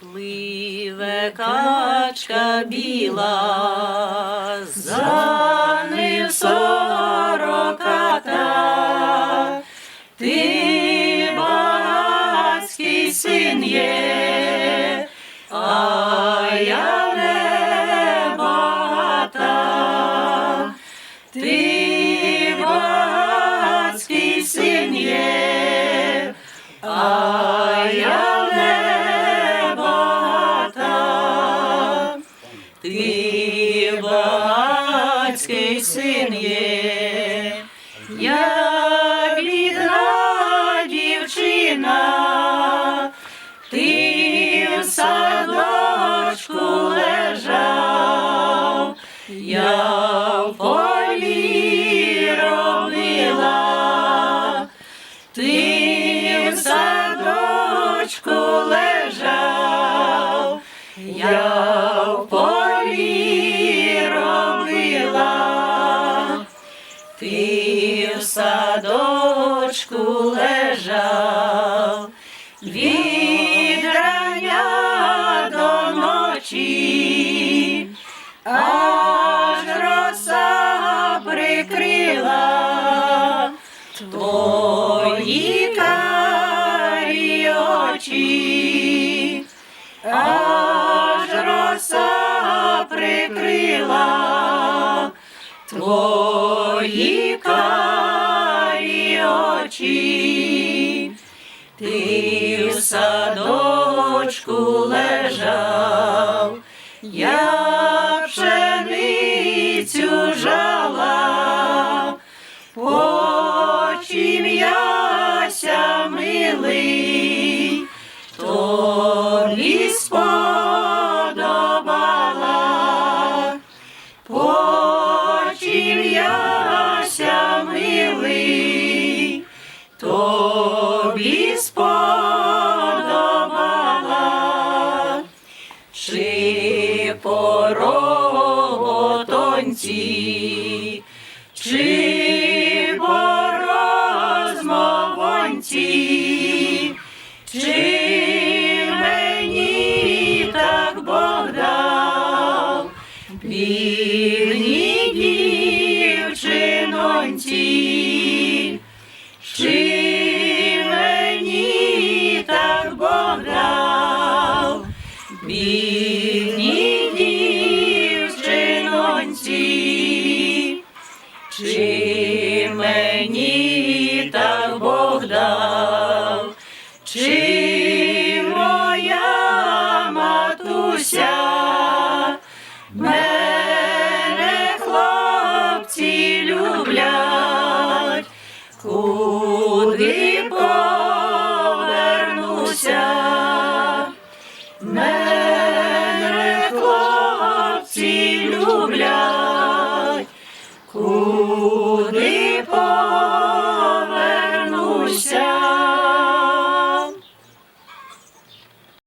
Пливе качка біла, за ним сороката, ти багатський син є, Ти багатський син є, я бідна дівчина, ти в садочку лежав, я в полі робила, ти в садочку лежав, я садочку лежав, від рання до ночі, аж роса прикрила твої карі очі, аж роса прикрила твої карі садочку лежав, я пшеницю жала, очі м'яся милий, чи по роботонці, чи по розмовонці, чи мені так Бог дав, бідній дівчинонці, чи мені так Бог дав, бідній мені так Бог дав, чи моя матуся мене хлопці люблять.